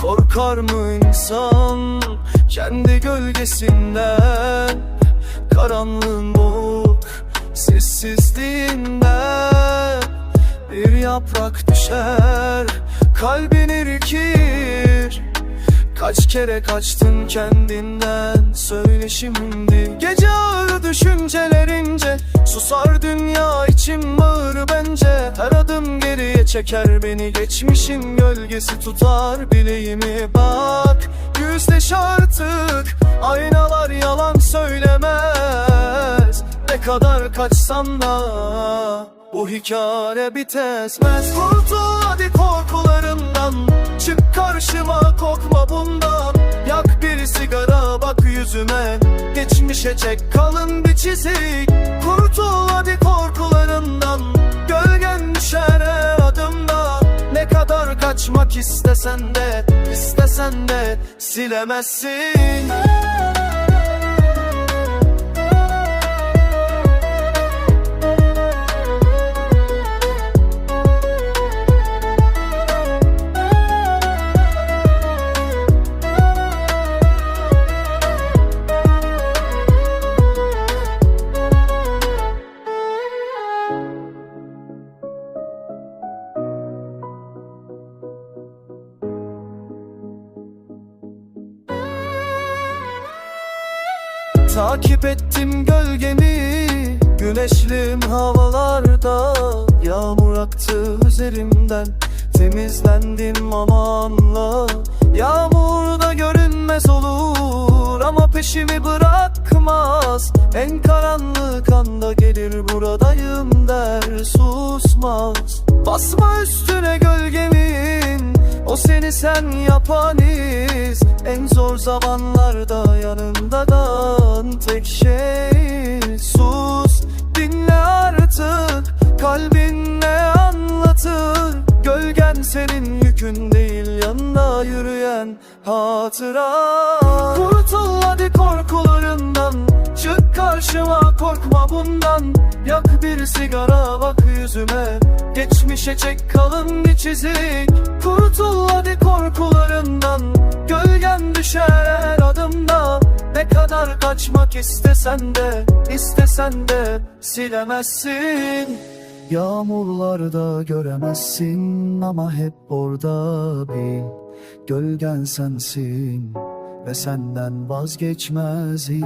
Korkar mı insan kendi gölgesinden? Karanlığın boğuk sessizliğinden. Bir yaprak düşer kalbin irkir Kaç kere kaçtın kendinden? Söyle şimdi. Gece ağır düşüncelerince Susar dünya içim ağır bence çeker beni. Geçmişin gölgesi tutar bileğimi. Bak Yüzleş artık. Aynalar yalan söylemez. Ne kadar kaçsan da bu hikaye bitmez. Kurtul hadi korkularından. Çık karşıma korkma bundan. Yak bir sigara bak yüzüme. Geçmişe çek kalın bir çizik kaçmak istesen de istesen de silemezsin Takip ettim gölgemi Güneşlim havalarda. Yağmur aktı üzerimden Temizlendim amanla. Yağmurda görünmez olur Ama peşimi bırakmaz. En karanlık anda gelir buradayım der Susmaz. Basma üstüne gölgemin o seni sen yapan iz En zor zamanlarda yanında dan Tek şey sus. Dinle artık Kalbin ne anlatır? Gölgen senin yükün değil Yanında yürüyen hatıra. Kurtul hadi korkularından Çık karşıma korkma bundan Yak bir sigara bak yüzüme. Geçmişe çek kalın bir çizik. Kurtul hadi korkularından Gölgen düşer her adımda. Ne kadar kaçmak istesen de istesen de silemezsin. Yağmurlarda göremezsin ama hep orada bil. Gölgen sensin ve senden vazgeçmezim